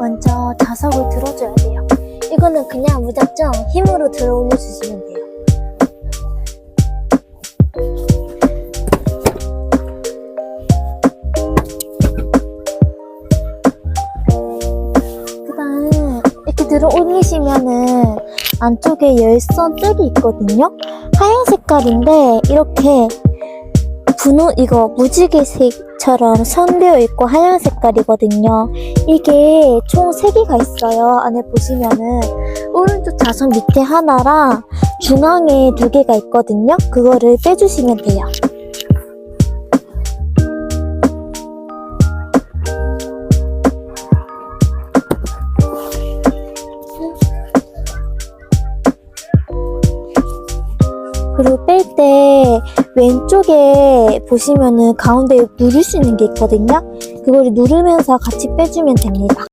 먼저 자석을 들어줘야 돼요. 이거는 그냥 무작정 힘으로 들어 올려주시면 돼요. 그 다음 이렇게 들어 올리시면은 안쪽에 열선 뜰이 있거든요. 하얀 색깔인데 이렇게 분홍 이거 무지개색처럼 선되어 있고 하얀 색깔이거든요. 이게 총 3개가 있어요. 안에 보시면은 오른쪽 자석 밑에 하나랑 중앙에 두 개가 있거든요. 그거를 빼주시면 돼요. 그리고 뺄때 왼쪽에 보시면은 가운데 누를 수 있는 게 있거든요. 그거를 누르면서 같이 빼주면 됩니다.